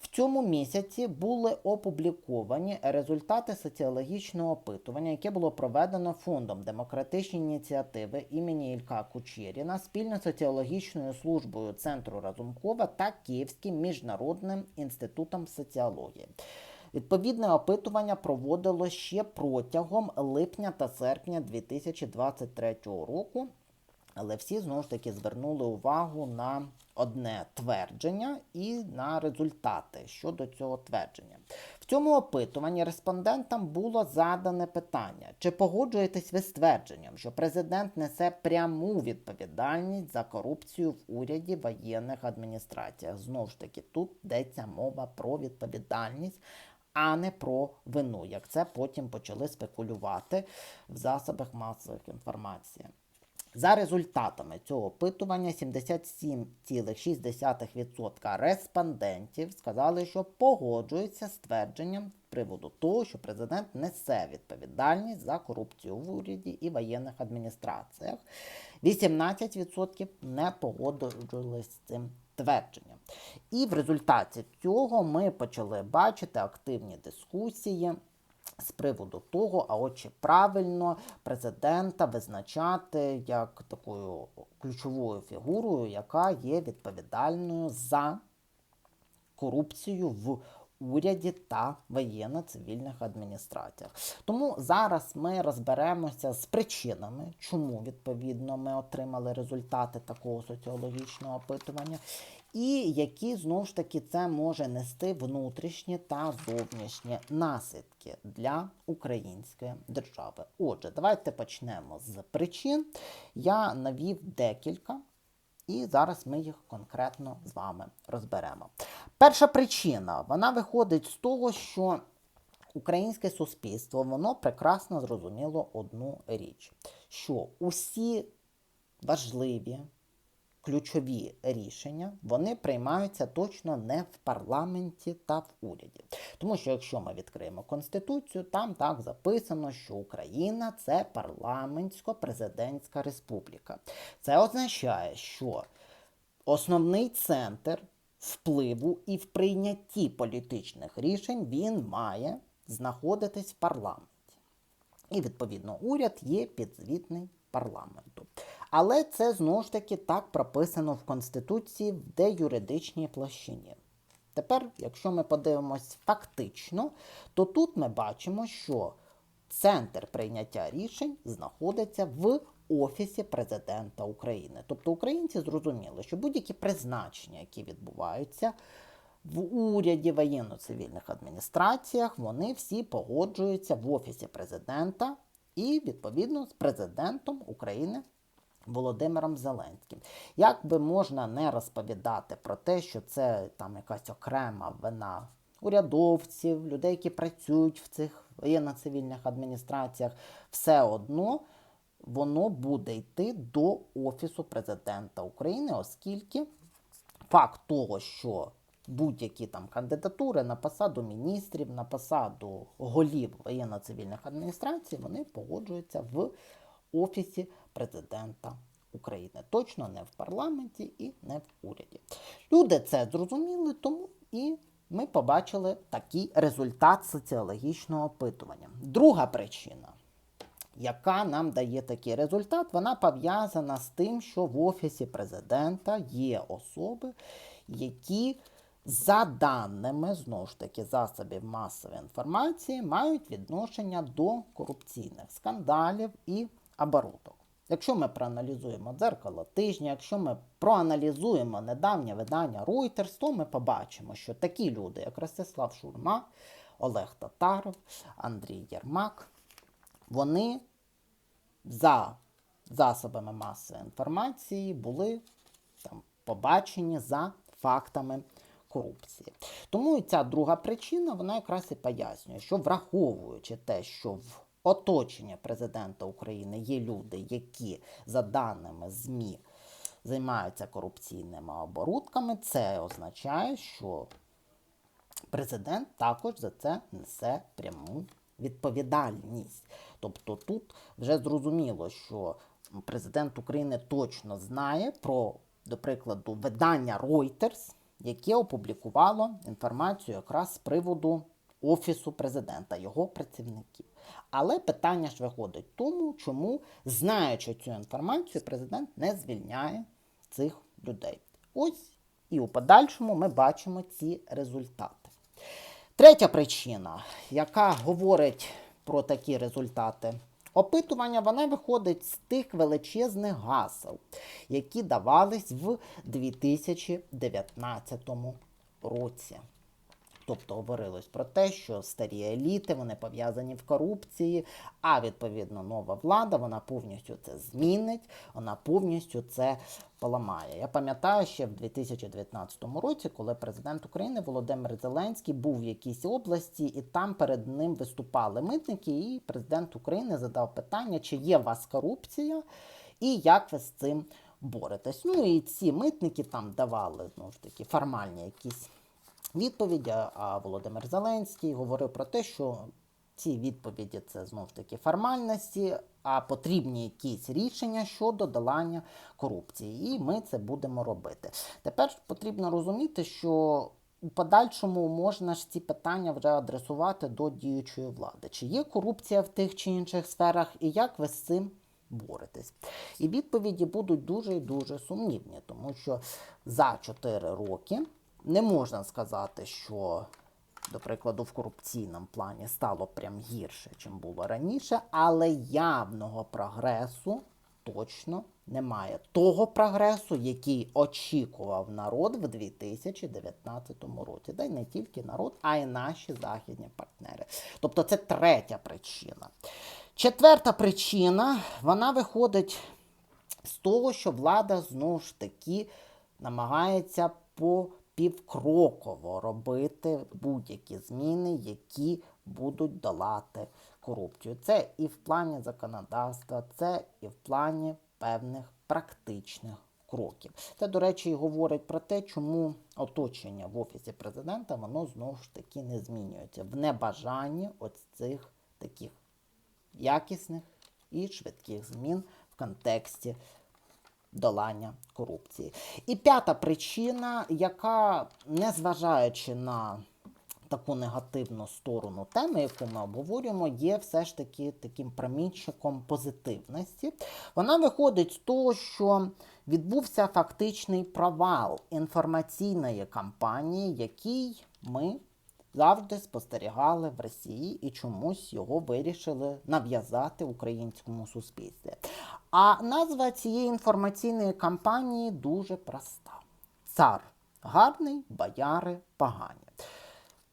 В цьому місяці були опубліковані результати соціологічного опитування, яке було проведено фондом демократичні ініціативи імені Ілька Кучеріна спільно соціологічною службою Центру Разумкова та Київським міжнародним інститутом соціології. Відповідне опитування проводило ще протягом липня та серпня 2023 року. Але всі знову ж таки звернули увагу на одне твердження і на результати щодо цього твердження. В цьому опитуванні респондентам було задане питання: чи погоджуєтесь ви з твердженням, що президент несе пряму відповідальність за корупцію в уряді воєнних адміністраціях? Знову ж таки, тут йдеться мова про відповідальність. А не про вину, як це потім почали спекулювати в засобах масових інформації. За результатами цього опитування 77,6% респондентів сказали, що погоджуються з твердженням з приводу того, що президент несе відповідальність за корупцію в уряді і воєнних адміністраціях. 18% не погоджувалися з цим твердженням. І в результаті цього ми почали бачити активні дискусії з приводу того, а от чи правильно президента визначати як такою ключовою фігурою, яка є відповідальною за корупцію в уряді та воєнно-цивільних адміністраціях. Тому зараз ми розберемося з причинами, чому відповідно ми отримали результати такого соціологічного опитування, і які знову ж таки це може нести внутрішні та зовнішні наслідки для української держави. Отже, давайте почнемо з причин. Я навів декілька. І зараз ми їх конкретно з вами розберемо. Перша причина вона виходить з того, що українське суспільство воно прекрасно зрозуміло одну річ: що усі важливі ключові рішення вони приймаються точно не в парламенті та в уряді. Тому що якщо ми відкриємо конституцію, там так записано, що Україна це парламентсько-президентська республіка. Це означає, що основний центр впливу і в прийнятті політичних рішень він має знаходитись в парламенті. І, відповідно, уряд є підзвітний парламенту. Але це знову ж таки так прописано в Конституції в деюридичній площині. Тепер, якщо ми подивимось фактично, то тут ми бачимо, що центр прийняття рішень знаходиться в Офісі президента України. Тобто українці зрозуміли, що будь-які призначення, які відбуваються в уряді воєнно-цивільних адміністраціях, вони всі погоджуються в Офісі президента і, відповідно, з президентом України. Володимиром Зеленським. Як би можна не розповідати про те, що це там якась окрема вина урядовців, людей, які працюють в цих воєнно-цивільних адміністраціях, все одно воно буде йти до Офісу президента України, оскільки факт того, що будь-які там кандидатури на посаду міністрів, на посаду голів воєнно-цивільних адміністрацій, вони погоджуються в Офісі президента України. Точно не в парламенті і не в уряді. Люди це зрозуміли, тому і ми побачили такий результат соціологічного опитування. Друга причина. Яка нам дає такий результат, вона пов'язана з тим, що в Офісі президента є особи, які, за даними знову ж таки засобів масової інформації, мають відношення до корупційних скандалів і оборудок. Якщо ми проаналізуємо дзеркало тижня, якщо ми проаналізуємо недавнє видання Reuters, то ми побачимо, що такі люди, як Ростислав Шурма, Олег Татаров, Андрій Єрмак, вони за засобами масової інформації були там, побачені за фактами корупції. Тому ця друга причина, вона якраз і пояснює, що враховуючи те, що в оточення президента України є люди, які, за даними ЗМІ, займаються корупційними оборудками, це означає, що президент також за це несе пряму відповідальність. Тобто тут вже зрозуміло, що президент України точно знає про, до прикладу, видання Reuters, яке опублікувало інформацію якраз з приводу Офісу президента, його працівників. Але питання ж виходить тому, чому, знаючи цю інформацію, президент не звільняє цих людей. Ось і у подальшому ми бачимо ці результати. Третя причина, яка говорить про такі результати опитування, вона виходить з тих величезних гасел, які давались в 2019 році. Тобто говорилось про те, що старі еліти вони пов'язані в корупції, а відповідно нова влада вона повністю це змінить, вона повністю це поламає. Я пам'ятаю ще в 2019 році, коли президент України Володимир Зеленський був в якійсь області, і там перед ним виступали митники, і президент України задав питання, чи є у вас корупція, і як ви з цим боретесь. Ну і ці митники там давали знову ж таки формальні якісь відповіді. А Володимир Зеленський говорив про те, що ці відповіді це знов ж таки формальності, а потрібні якісь рішення щодо долання корупції. І ми це будемо робити. Тепер потрібно розуміти, що у подальшому можна ж ці питання вже адресувати до діючої влади. Чи є корупція в тих чи інших сферах, і як ви з цим боретесь? І відповіді будуть дуже і дуже сумнівні, тому що за 4 роки не можна сказати, що, до прикладу, в корупційному плані стало прям гірше, чим було раніше, але явного прогресу точно немає. Того прогресу, який очікував народ в 2019 році. Та й не тільки народ, а й наші західні партнери. Тобто це третя причина. Четверта причина, вона виходить з того, що влада знову ж таки намагається по півкроково робити будь-які зміни, які будуть долати корупцію. Це і в плані законодавства, це і в плані певних практичних кроків. Це, до речі, і говорить про те, чому оточення в Офісі президента воно знову ж таки не змінюється в небажанні ось цих таких якісних і швидких змін в контексті долання корупції. І п'ята причина, яка, незважаючи на таку негативну сторону теми, яку ми обговорюємо, є все ж таки таким промінчиком позитивності. Вона виходить з того, що відбувся фактичний провал інформаційної кампанії, який ми завжди спостерігали в Росії і чомусь його вирішили нав'язати українському суспільстві. А назва цієї інформаційної кампанії дуже проста: цар гарний, бояри погані.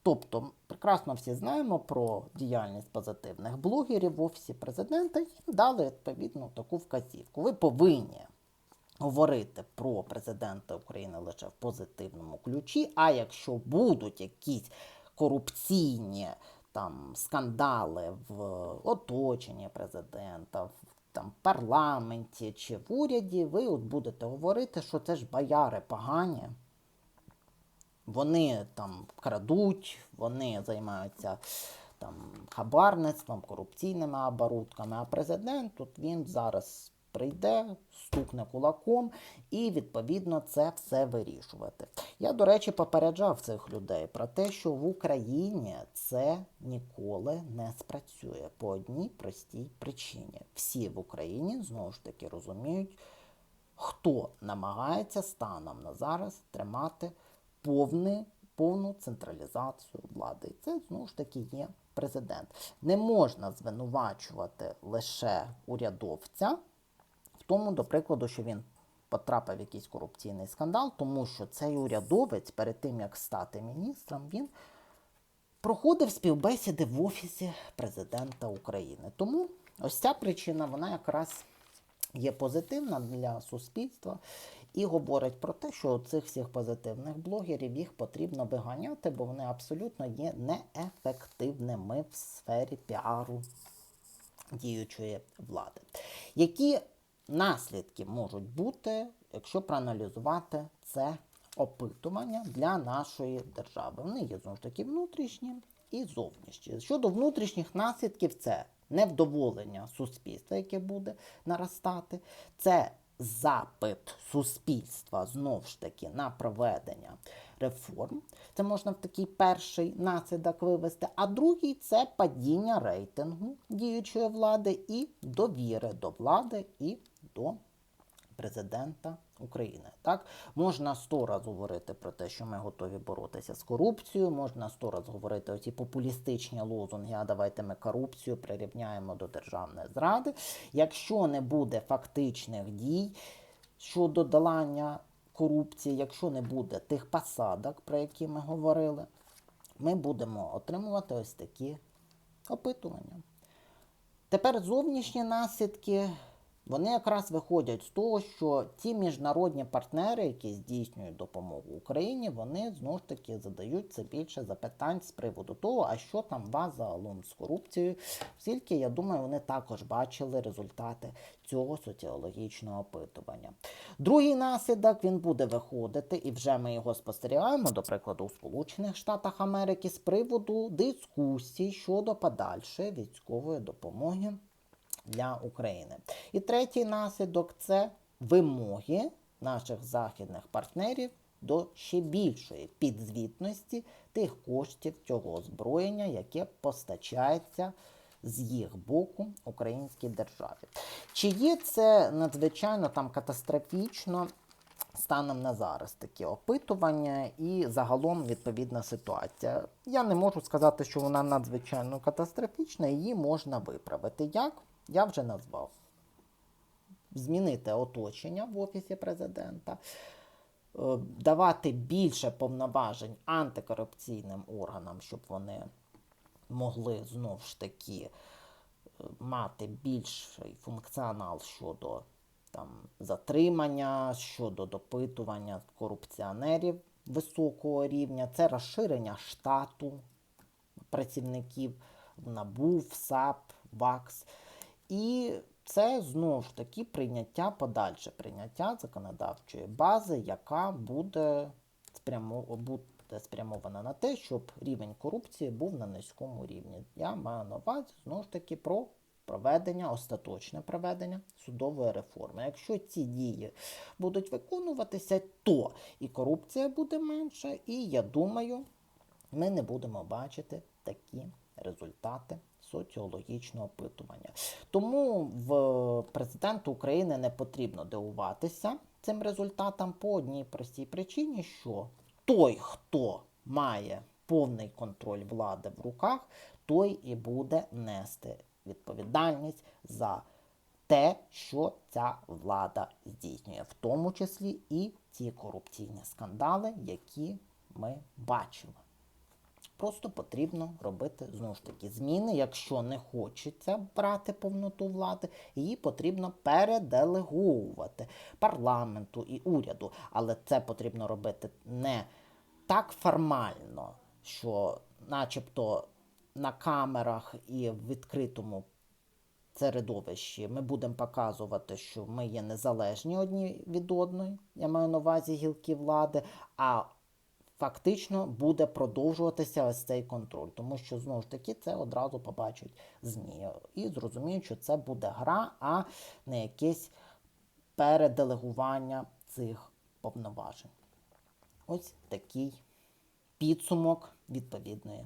Тобто, прекрасно всі знаємо про діяльність позитивних блогерів в Офісі президента і дали відповідну таку вказівку. Ви повинні говорити про президента України лише в позитивному ключі. А якщо будуть якісь корупційні там скандали в оточенні президента, в там парламенті чи в уряді, ви от будете говорити, що це ж бояри погані. Вони там крадуть, вони займаються там хабарництвом, корупційними оборудками. А президент тут він зараз прийде, стукне кулаком і, відповідно, це все вирішувати. Я, до речі, попереджав цих людей про те, що в Україні це ніколи не спрацює по одній простій причині. Всі в Україні знову ж таки розуміють, хто намагається станом на зараз тримати повний, повну централізацію влади. І це знову ж таки є президент. Не можна звинувачувати лише урядовця тому, до прикладу, що він потрапив в якийсь корупційний скандал, тому що цей урядовець перед тим, як стати міністром, він проходив співбесіди в Офісі президента України. Тому ось ця причина, вона якраз є позитивна для суспільства і говорить про те, що цих всіх позитивних блогерів їх потрібно виганяти, бо вони абсолютно є неефективними в сфері піару діючої влади. Які наслідки можуть бути якщо проаналізувати це опитування для нашої держави. Вони є знову ж таки внутрішні і зовнішні. Щодо внутрішніх наслідків, це невдоволення суспільства, яке буде наростати, це запит суспільства знову ж таки на проведення реформ. Це можна в такий перший наслідок вивести. А другий це падіння рейтингу діючої влади і довіри до влади і до президента України. Так можна сто раз говорити про те, що ми готові боротися з корупцією. Можна сто раз говорити оці популістичні лозунги. А давайте ми корупцію прирівняємо до державної зради. Якщо не буде фактичних дій щодо долання корупції, якщо не буде тих посадок, про які ми говорили, ми будемо отримувати ось такі опитування. Тепер зовнішні наслідки, вони якраз виходять з того, що ті міжнародні партнери, які здійснюють допомогу Україні, вони знову ж таки задають це більше запитань з приводу того, а що там вас загалом з корупцією, оскільки, я думаю, вони також бачили результати цього соціологічного опитування. Другий наслідок він буде виходити, і вже ми його спостерігаємо, до прикладу, у Сполучених Штатах Америки з приводу дискусій щодо подальшої військової допомоги для України. І третій наслідок це вимоги наших західних партнерів до ще більшої підзвітності тих коштів цього озброєння, яке постачається з їх боку українській державі. Чи є це надзвичайно там катастрофічно? Станом на зараз такі опитування і загалом відповідна ситуація. Я не можу сказати, що вона надзвичайно катастрофічна, її можна виправити. Як? Я вже назвав. Змінити оточення в Офісі президента, е, давати більше повноважень антикорупційним органам, щоб вони могли знову ж таки е, мати більший функціонал щодо там, затримання, щодо допитування корупціонерів високого рівня, це розширення штату працівників в НАБУ, САП, ВАКС. І це знову ж таки прийняття, подальше прийняття законодавчої бази, яка буде, буде спрямована на те, щоб рівень корупції був на низькому рівні. Я маю на увазі знову ж таки про проведення, остаточне проведення судової реформи. Якщо ці дії будуть виконуватися, то і корупція буде менша, і я думаю, ми не будемо бачити такі результати соціологічного опитування. Тому в президенту України не потрібно дивуватися цим результатам по одній простій причині, що той, хто має повний контроль влади в руках, той і буде нести відповідальність за те, що ця влада здійснює, в тому числі і ті корупційні скандали, які ми бачили. Просто потрібно робити знову ж таки зміни. Якщо не хочеться брати повноту влади, її потрібно переделеговувати парламенту і уряду. Але це потрібно робити не так формально, що, начебто, на камерах і в відкритому середовищі ми будемо показувати, що ми є незалежні одні від одної. Я маю на увазі гілки влади. а фактично буде продовжуватися ось цей контроль, тому що знову ж таки це одразу побачать ЗМІ і зрозуміють, що це буде гра, а не якесь переделегування цих повноважень. Ось такий підсумок відповідної